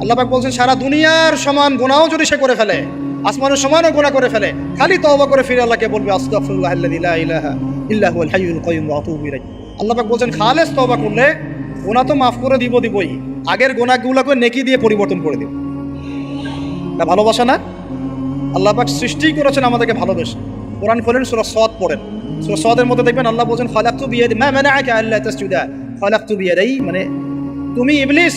আল্লাহ পাক বলছেন, সারা দুনিয়ার সমান গুণাও যদি সে করে ফেলে, আসমানের সমানও গুনাহ করে ফেলে, খালি তওবা করে ফিরে আল্লাহকে বলবে আস্তাগফিরুল্লাহ আল্লাযী লা ইলাহা ইল্লা হুয়াল হাইয়ুল কাইয়্যুম ওয়া আতুবু ইলাইহি। আল্লাহ পাক বলছেন, খালেস তওবা করলে গোনা তো মাফ করে দিব দিবই, আগের গুনাহগুলোকে নেকি দিয়ে পরিবর্তন করে দিব। তা ভালোবাসা না? আল্লাহ পাক সৃষ্টি করেছেন আমাদেরকে ভালোবেসে। কোরআন খোলেন, সূরা সদ পড়েন। সূরা সদের মধ্যে দেখবেন আল্লাহ বলছেন খালাকতু মানাআকা আল্লা মানে তুমি ইবলিস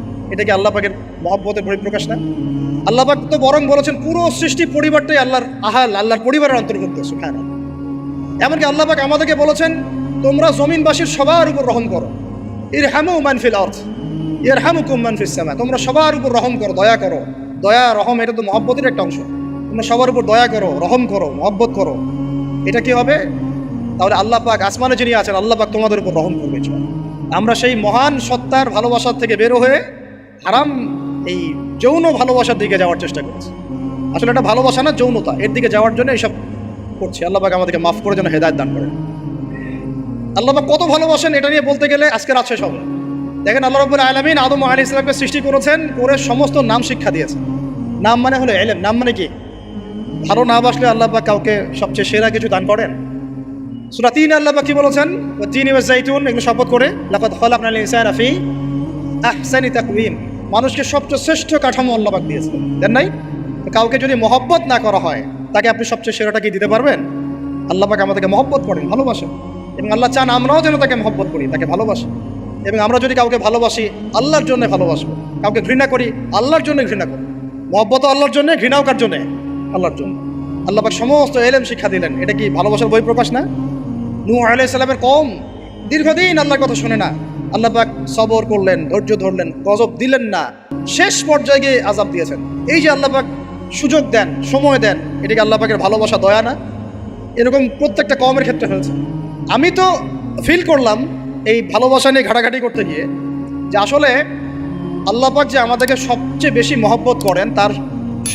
এটা কি আল্লাহ পাকের মহব্বতের পরিপ্রকাশ না? আল্লাহ পাক তো বরং বলেছেন, পুরো সৃষ্টি পরিবারটাই আল্লাহর আহাল, আল্লাহর পরিবারের অন্তর্ভুক্ত সুখান এমনকি আল্লাহ পাক আমাদেরকে বলেছেন, তোমরা জমিনবাসীর সবার উপর রহম করো। ইর হ্যামু মানফিল অর্থ ইর হ্যামু কুম মানফিস সামা, তোমরা সবার উপর রহম করো, দয়া করো। দয়া, রহম এটা তো মহব্বতের একটা অংশ। তোমরা সবার উপর দয়া করো, রহম করো, মহব্বত করো। এটা কি হবে? তাহলে আল্লাহ পাক আসমানে যিনি আছেন, আল্লাহ পাক তোমাদের উপর রহম করবে আমরা সেই মহান সত্তার ভালোবাসার থেকে বেরো হয়ে হারাম এই যৌন ভালোবাসার দিকে যাওয়ার চেষ্টা করছি। আসলে এটা ভালোবাসা না, যৌনতা। এর দিকে যাওয়ার জন্য এইসব করছি। আল্লাহ পাক আমাদেরকে মাফ করে যেন হেদায়ত দান করেন। আল্লাহ পাক কত ভালোবাসেন এটা নিয়ে বলতে গেলে আজকে রাত শেষ হবে। দেখেন আল্লাহ রব্বুল আলমিন আদম আলী ইসলামকে সৃষ্টি করেছেন, করে সমস্ত নাম শিক্ষা দিয়েছেন। নাম মানে হলো এলেম। নাম মানে কি? ভালো না বাসলে আল্লাহ পাক কাউকে সবচেয়ে সেরা কিছু দান করেন। সুরা তিন আল্লাহ পাক কি বলেছেন? ইউজ জাইতুন এগুলো শপথ করে, লাকাদ খালাকনা আল ইনসানা ফি আহসানি তাকওয়িম। মানুষকে সবচেয়ে শ্রেষ্ঠ কাঠামো আল্লাহ পাক দিয়েছেন দেন নাই? কাউকে যদি মহব্বত না করা হয়, তাকে আপনি সবচেয়ে সেরাটা কি দিতে পারবেন? আল্লাহ পাক আমাদেরকে মহব্বত করেন, ভালোবাসেন। এবং আল্লাহ চান আমরাও যেন তাকে মহব্বত করি, তাকে ভালোবাসি। এবং আমরা যদি কাউকে ভালোবাসি, আল্লাহর জন্য ভালোবাসবো। কাউকে ঘৃণা করি, আল্লাহর জন্য ঘৃণা করি মহব্বত আল্লাহর জন্য, ঘৃণাও কার জন্যে? আল্লাহর জন্য। আল্লাহ পাক সমস্ত এলেম শিক্ষা দিলেন। এটা কি ভালোবাসার বই প্রকাশ না? নূহ আলাইহিস সালামের কম। দীর্ঘদিন আল্লাহর কথা শুনে না। আল্লাহ পাক সবর করলেন, ধৈর্য ধরলেন, গজব দিলেন না। শেষ পর্যায়ে গিয়ে আজাব দিয়েছেন। এই যে আল্লাহ পাক সুযোগ দেন, সময় দেন, এটাকে আল্লাহ পাকের ভালোবাসা, দয়া না? এরকম প্রত্যেকটা কমের ক্ষেত্রে হয়েছে। আমি তো ফিল করলাম এই ভালোবাসা নিয়ে ঘাটাঘাটি করতে গিয়ে যে আসলে আল্লাহ পাক যে আমাদেরকে সবচেয়ে বেশি মহব্বত করেন, তার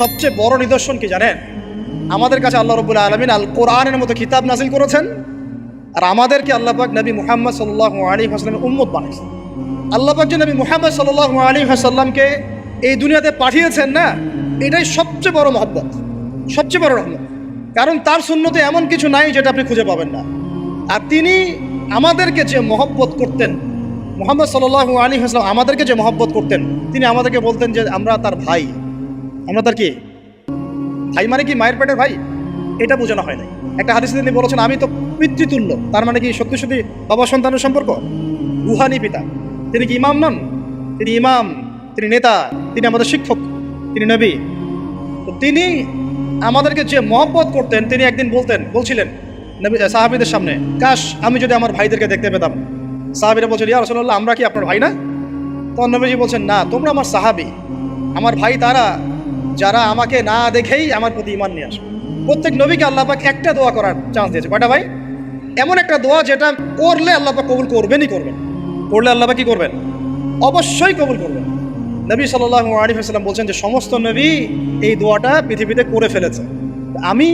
সবচেয়ে বড় নিদর্শন কি জানেন? আমাদের কাছে আল্লাহ রবুল্লা আলমিন আল কোরআনের মতো কিতাব নাজিল করেছেন। আর আমাদেরকে আল্লাহ পাক নবী মুহাম্মদ সাল্লাহ আলী হাসলামের উম্মত বানিয়েছেন। আল্লাহ পাক যে নবী মুহাম্মদ সাল্লাহ আলী হাসাল্লামকে এই দুনিয়াতে পাঠিয়েছেন না, এটাই সবচেয়ে বড় মহব্বত, সবচেয়ে বড় রহমত। কারণ তার শূন্যতে এমন কিছু নাই যেটা আপনি খুঁজে পাবেন না। আর তিনি আমাদেরকে যে মহব্বত করতেন, মোহাম্মদ সাল্লাহ আলী হাসলাম আমাদেরকে যে মহব্বত করতেন, তিনি আমাদেরকে বলতেন যে আমরা তার ভাই। আমরা তার কি? ভাই মানে কি মায়ের পেটের ভাই? এটা বোঝানো হয় নাই। একটা হাদিসে তিনি বলেছেন, আমি তো পিতৃতুল্য। তার মানে কি সত্যি সত্যি বাবা সন্তানের সম্পর্ক? রুহানি পিতা। তিনি কি ইমাম নন? তিনি ইমাম, তিনি নেতা, তিনি আমাদের শিক্ষক, তিনি নবী। তো তিনি আমাদেরকে যে মহব্বত করতেন, তিনি একদিন বলতেন, বলছিলেন, নবী সাহাবিদের সামনে, কাশ, আমি যদি আমার ভাইদেরকে দেখতে পেতাম। সাহাবিরা বলছেন ইয়া রসল্লাহ আমরা কি আপনার ভাই না? তখন নবীজি বলছেন, না, তোমরা আমার সাহাবি। আমার ভাই তারা, যারা আমাকে না দেখেই আমার প্রতি ইমান নিয়ে আসবে। প্রত্যেক নবীকে আল্লাহ পাক একটা দোয়া করার চান্স দিয়েছে। কয়টা ভাই? এমন একটা দোয়া যেটা করলে আল্লাহ কবুল করবেনই করবেন। করলে আল্লাহ পাক কি করবেন? অবশ্যই কবুল করবেন। নবী সাল্লাহ আলিফাল্লাম বলছেন যে, সমস্ত নবী এই দোয়াটা পৃথিবীতে করে ফেলেছে। আমি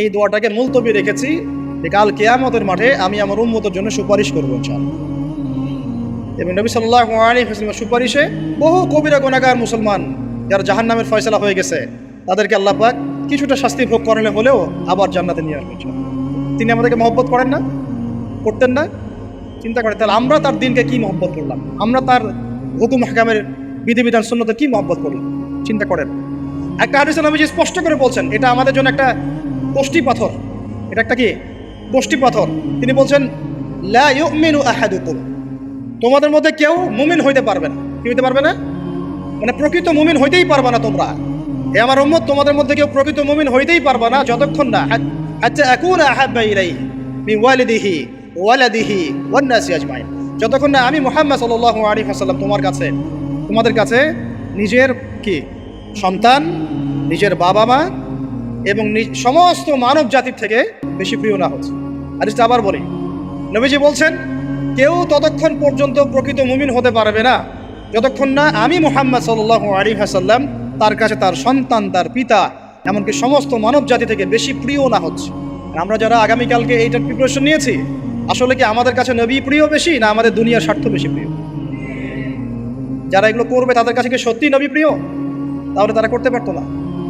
এই দোয়াটাকে মুলতবি রেখেছি যে, কাল কেয়ামতের মাঠে আমি আমার উন্মতের জন্য সুপারিশ করব ইনশাআল্লাহ। এবং নবী সাল্লাহ আলী হাসলামের সুপারিশে বহু কবিরা গোনাগার মুসলমান যারা জাহান নামের ফয়সলা হয়ে গেছে, তাদেরকে আল্লাহ পাক কিছুটা শাস্তি ভোগ করালে হলেও আবার জান্নাতে নিয়ে ইনশাআল্লাহ। তিনি আমাদেরকে মহব্বত করেন না, করতেন না, চিন্তা করেন, তাহলে আমরা তার দিনকে কি মহব্বত করলাম? আমরা তার হুকুম হাকামের বিধিবিধান শূন্যতে কি মহব্বত করলাম? চিন্তা করেন। একটা হাদিসে নবীজি স্পষ্ট করে বলছেন, এটা আমাদের জন্য একটা কষ্টি পাথর। এটা একটা কি? গোষ্ঠী পাথর। তিনি বলছেন, লা আহাদুকুম। তোমাদের মধ্যে কেউ মুমিন হইতে পারবে না। কি হইতে পারবে না? মানে প্রকৃত মুমিন হইতেই পারবে না তোমরা। এ আমার উম্মত, তোমাদের মধ্যে কেউ প্রকৃত মুমিন হইতেই পারবে না, যতক্ষণ না। আচ্ছা এখন আহাব্বা ইলাইহি মিন ওয়ালিদিহি ওয়ালাদিহি ওয়ান নাসি আজমাইন যতক্ষণ না আমি মুহাম্মদ সাল্লাল্লাহু আলাইহি ওয়াসাল্লাম তোমার কাছে তোমাদের কাছে নিজের কি? সন্তান, নিজের বাবা মা এবং সমস্ত মানব জাতির থেকে বেশি প্রিয় না হচ্ছে। আর আবার বলি। নবীজি বলছেন, কেউ ততক্ষণ পর্যন্ত প্রকৃত মুমিন হতে পারবে না। যতক্ষণ না আমি মুহাম্মদ সাল্লাহ আলী হাসাল্লাম তার কাছে তার সন্তান, তার পিতা এমনকি সমস্ত মানব জাতি থেকে বেশি প্রিয় না হচ্ছে। আমরা যারা আগামীকালকে এইটার প্রিপারেশন নিয়েছি, আসলে কি আমাদের কাছে নবী প্রিয় বেশি না আমাদের দুনিয়ার স্বার্থ বেশি প্রিয়? যারা এগুলো করবে, তাদের কাছে কি সত্যি নবী প্রিয়? তাহলে তারা করতে পারতো না।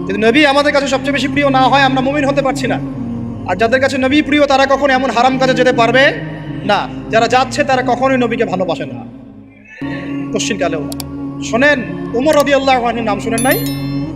যদি নবী আমাদের কাছে সবচেয়ে বেশি প্রিয় না হয়, আমরা মুমিন হতে পারছি না। আর যাদের কাছে নবী প্রিয়, তারা কখন এমন হারাম কাজে যেতে পারবে? না। যারা যাচ্ছে, তারা কখনোই নবীকে ভালোবাসে না। পশ্চিমকালেও না। শোনেন, উমর রদি আল্লাহ নাম শোনেন নাই?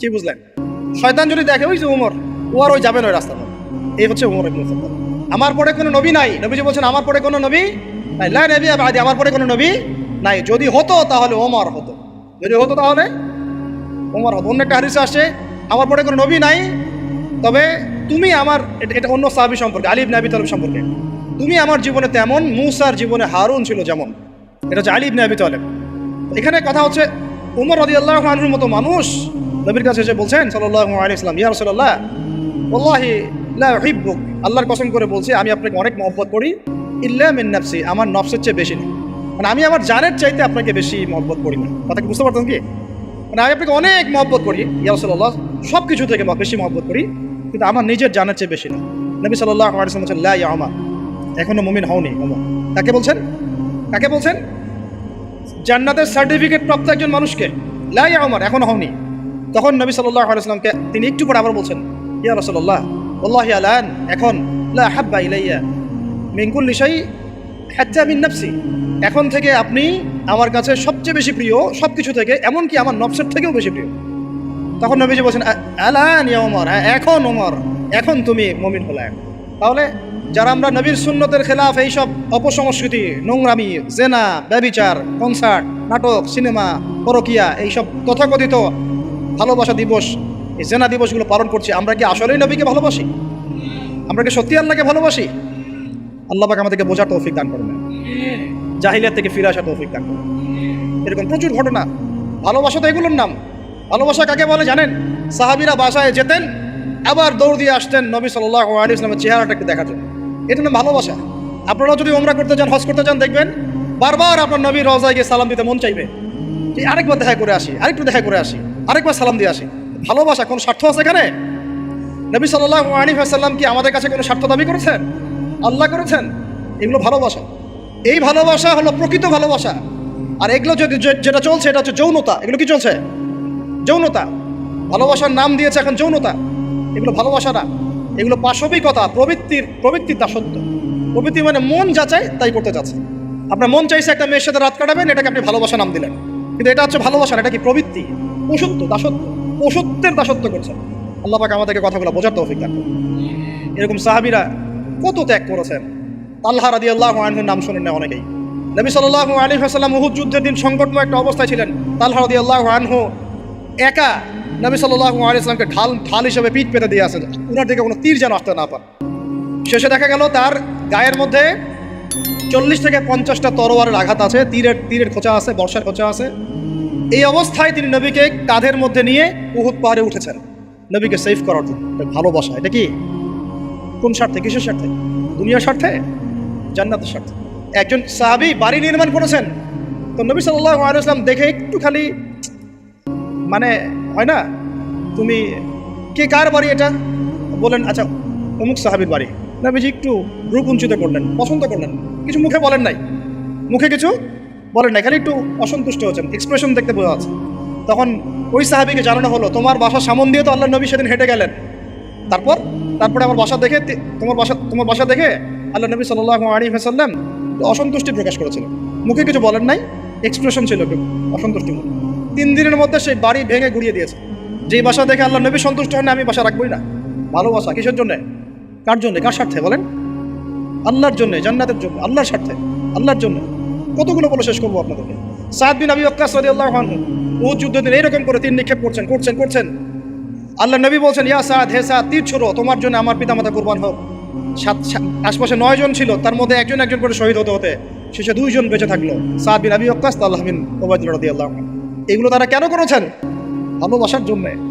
কি বুঝলেন? শয়তান যদি দেখে, ওই যে উমর, ও আর ওই যাবে না ওই রাস্তা এই হচ্ছে উমর আমার পরে কোনো নবী নাই। নবীজি বলছেন, আমার পরে কোনো নবী নাই। লা নবী আবাদি, আমার পরে কোনো নবী নাই। যদি হতো, তাহলে ওমর হতো। যদি হতো, তাহলে ওমর হতো। অন্য একটা হাদিসে আসছে আমার পরে কোনো নবী নাই, তবে তুমি আমার এটা- অন্য সাহাবি সম্পর্কে আলিব নাবি তালব সম্পর্কে। তুমি আমার জীবনে তেমন, মুসার জীবনে হারুন ছিল যেমন। এটা হচ্ছে আলিব নাবি তালেব। এখানে কথা হচ্ছে, উমর রদি আল্লাহ মতো মানুষ নবীর কাছে এসে বলছেন সাল্লাহ আলী ইসলাম ইয়া আল্লাহর কসম করে বলছি, আমি আপনাকে অনেক মহব্বত করি, ইল্লা মিন আমার নফসের চেয়ে বেশি না মানে আমি আমার জানের চাইতে আপনাকে বেশি মহব্বত করি না। কথা বুঝতে পারতাম কি? মানে আমি আপনাকে অনেক মহব্বত করি, ইয়া রসল্লাহ সব কিছু থেকে বেশি মহব্বত করি, কিন্তু আমার নিজের জানের চেয়ে বেশি না নবী সাল্লাহ আলী ইসলাম বলছেন, লা আমার এখনও মুমিন হওনি ওমর কাকে বলছেন? কাকে বলছেন? জান্নাতের সার্টিফিকেট প্রাপ্ত একজন মানুষকে। লাই আমার এখনও হওনি। তখন নবী আলাইসলামকে তিনি একটু পরে আবার বলছেন ইয়া রসল্লাহ আল্লাহ আলান এখন লা হাব্বা ইলাইয়া মিঙ্কুল নিশাই হাজ্জা মিন নফসি। এখন থেকে আপনি আমার কাছে সবচেয়ে বেশি প্রিয় সব কিছু থেকে এমনকি আমার নফসের থেকেও বেশি প্রিয়। তখন নবীজি বলছেন "আ- আলান ইয়া ওমর হ্যাঁ, এখন ওমর এখন তুমি মমিন হলে। তাহলে যারা আমরা নবীর সুন্নতের খেলাফ এইসব অপসংস্কৃতি নোংরামি জেনা ব্যবিচার কনসার্ট নাটক সিনেমা পরকিয়া এইসব তথাকথিত ভালোবাসা দিবস, এই জেনা দিবসগুলো পালন করছি। আমরা কি আসলেই নবীকে ভালোবাসি? আমরা কি সত্যি আল্লাহকে ভালোবাসি? আল্লাহ পাক আমাদেরকে বোঝার তৌফিক দান করবেন জাহিলিয়াত থেকে ফিরে আসা তৌফিক দান করবেন এরকম প্রচুর ঘটনা। ভালোবাসা তো এগুলোর নাম। ভালোবাসা কাকে বলে জানেন? সাহাবিরা বাসায় যেতেন, আবার দৌড় দিয়ে আসতেন নবী সাল্লাহ আলী ইসলামের চেহারাটা একটু জন্য। এটা না ভালোবাসা। আপনারাও যদি ওমরা করতে চান হজ করতে চান দেখবেন বারবার আপনার নবী রওজায় গিয়ে সালাম দিতে মন চাইবে। আরেকবার দেখা করে আসি, আরেকটু দেখা করে আসি। আরেকবার সালাম দিয়ে আসি। ভালোবাসা কোনো স্বার্থ আছে এখানে? নবী সাল্লাহ আলী সাল্লাম কি আমাদের কাছে কোনো স্বার্থ দাবি করেছেন? আল্লাহ করেছেন? এগুলো ভালোবাসা। এই ভালোবাসা হলো প্রকৃত ভালোবাসা। আর এগুলো যদি যেটা চলছে, এটা হচ্ছে যৌনতা। এগুলো কি চলছে? যৌনতা। ভালোবাসার নাম দিয়েছে এখন যৌনতা। এগুলো ভালোবাসা না। এগুলো পাশবিকতা, প্রবৃত্তির প্রবৃত্তির দাসত্ব। প্রবৃত্তি মানে মন যা চায় তাই করতে চাচ্ছে। আপনার মন চাইছে একটা মেয়ের সাথে রাত কাটাবেন, এটাকে আপনি ভালোবাসা নাম দিলেন। কিন্তু এটা হচ্ছে ভালোবাসা এটা কি প্রবৃত্তি? পশুত্ব দাসত্ব পশুত্বের দাসত্ব করছে আল্লাহ পাক আমাদেরকে কথাগুলো বোঝার তৌফিক করুন। এরকম সাহাবিরা কত ত্যাগ করেছেন। তাল্লাহ রাদি আল্লাহ আনহুর নাম শোনেন না অনেকেই। নবী সাল্লাহ আলী হাসাল্লাম উহুদ যুদ্ধের দিন সংকটময় একটা অবস্থায় ছিলেন। তাল্লাহ রাদি আল্লাহ আনহু একা নবী সাল্লাহ আলী ইসলামকে ঢাল ঢাল হিসেবে পিঠ পেতে দিয়ে আসেন উনার দিকে কোনো তীর যেন আসতে না পান শেষে দেখা গেল তার গায়ের মধ্যে চল্লিশ থেকে পঞ্চাশটা তরোয়ারের আঘাত আছে। তীরের তীরের খোঁচা আছে, বর্ষার খোঁচা আছে। এই অবস্থায় তিনি নবীকে কাঁধের মধ্যে নিয়ে উহুদ পাহাড়ে উঠেছেন। নবীকে সেভ করার জন্য। ভালোবাসা এটা কি? কোন স্বার্থে? কিসের স্বার্থে? দুনিয়ার স্বার্থে? জান্নাতের স্বার্থে? একজন সাহাবি বাড়ি নির্মাণ করেছেন। তো নবী আলাইসলাম দেখে একটু খালি মানে হয় না? তুমি কে কার বাড়ি এটা? বলেন আচ্ছা অমুক সাহাবির বাড়ি। নবীজি একটু রূপঞ্চিত করলেন, পছন্দ করলেন। কিছু মুখে বলেন নাই। মুখে কিছু বলেন নাই, খালি একটু অসন্তুষ্ট হচ্ছেন এক্সপ্রেশন দেখতে বোঝা যাচ্ছে। তখন ওই সাহাবিকে জানানো হলো, তোমার বাসার সামন দিয়ে তো আল্লাহ নবী সেদিন হেঁটে গেলেন। তারপর? তারপরে আমার বাসা দেখে তোমার বাসা তোমার বাসা দেখে আল্লাহ নবী সাল্লাহ আলী হাসাল্লাম অসন্তুষ্টি প্রকাশ করেছিলেন মুখে কিছু বলেন নাই এক্সপ্রেশন ছিল একটু অসন্তুষ্টি তিন দিনের মধ্যে সেই বাড়ি ভেঙে গুড়িয়ে দিয়েছে। যেই বাসা দেখে আল্লাহ নবী সন্তুষ্ট হয় না আমি বাসা রাখবোই না। ভালোবাসা কিসের জন্যে? কার জন্যে? কার স্বার্থে? বলেন। আল্লাহর জন্যে, জান্নাতের জন্য, আল্লাহর স্বার্থে, আল্লাহর জন্য। কতগুলো বলে শেষ করব আপনাদেরকে? সাদ বিন আবি ওয়াক্কাস রাদিয়াল্লাহু আনহু ও যুদ্ধ দিন এইরকম করে তীর নিক্ষেপ করছেন করছেন করছেন। আল্লাহ নবী বলছেন, ইয়া সাদ, হে সাদ, তীর ছোড়ো, তোমার জন্য আমার পিতামাতা কোরবান হোক। সাত আশপাশে নয়জন ছিল, তার মধ্যে একজন একজন করে শহীদ হতে হতে শেষে দুইজন বেঁচে থাকল। সাদ বিন আবি ওয়াক্কাস আল্লাহ বিন ওবায়দুল্লাহ রাদিয়াল্লাহু আনহু। এগুলো তারা কেন করেছেন? ভালোবাসার জন্যে।